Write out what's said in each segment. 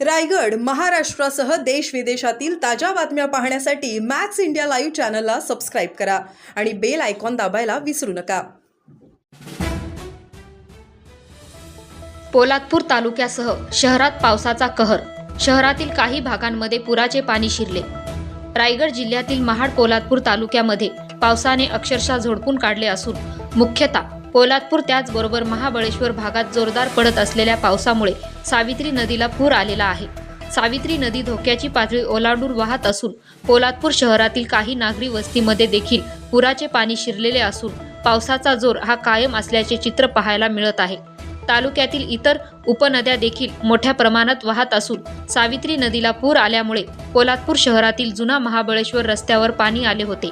रायगड महाराष्ट्रासह देश विदेशातील ताज्या बातम्या पाहण्यासाठी मॅक्स इंडिया लाईव्ह चॅनलला सबस्क्राईब करा आणि बेल आयकॉन दाबायला विसरू नका. पोलादपूर तालुक्यासह शहरात पावसाचा कहर. शहरातील काही भागांमध्ये पुराचे पाणी शिरले. रायगड जिल्ह्यातील महाड पोलादपूर तालुक्यामध्ये पावसाने अक्षरशः झोडपून काढले असून मुख्यतः पोलादपूर त्याचबरोबर महाबळेश्वर भागात जोरदार पडत असलेल्या पावसामुळे सावित्री नदीला पूर आलेला आहे. सावित्री नदी धोक्याची पातळी ओलांडून वाहत असून पोलादपूर शहरातील काही नागरी वस्तीमध्ये देखील पुराचे पाणी शिरलेले असून पावसाचा जोर हा कायम असल्याचे चित्र पाहायला मिळत आहे. तालुक्यातील इतर उपनद्या देखील मोठ्या प्रमाणात वाहत असून सावित्री नदीला पूर आल्यामुळे पोलादपूर शहरातील जुना महाबळेश्वर रस्त्यावर पाणी आले होते.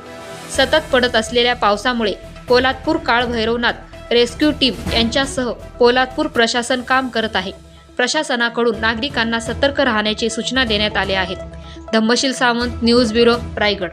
सतत पडत असलेल्या पावसामुळे पोलादपूर काळभैरवनाथ रेस्क्यू टीम यांच्यासह पोलादपूर प्रशासन काम करत आहे. प्रशासनाकडून नागरिकांना सतर्क राहण्याची सूचना देण्यात आल्या आहेत. Dhammasheel Sawant news bureau Raigad.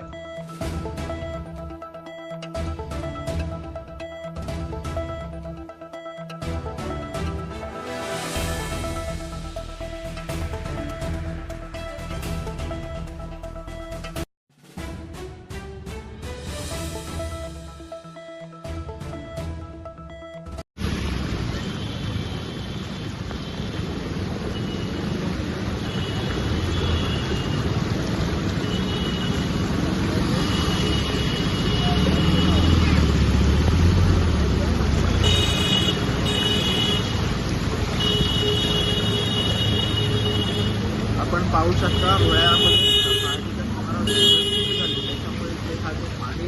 आपण पाहू शकता रोयामध्ये पाण्याच्या सुमारास परिस्थिती झाली त्याच्यामुळे जे हा जो पाणी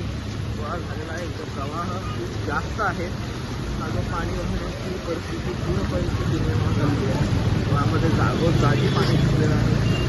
गोळा झालेला आहे तो प्रवाह खूप जास्त आहे हा जो पाणी वाहण्याची परिस्थिती पूर्ण परिस्थिती निर्माण झाली आहे यामध्ये जागोजागी पाणी शिरलेलं आहे.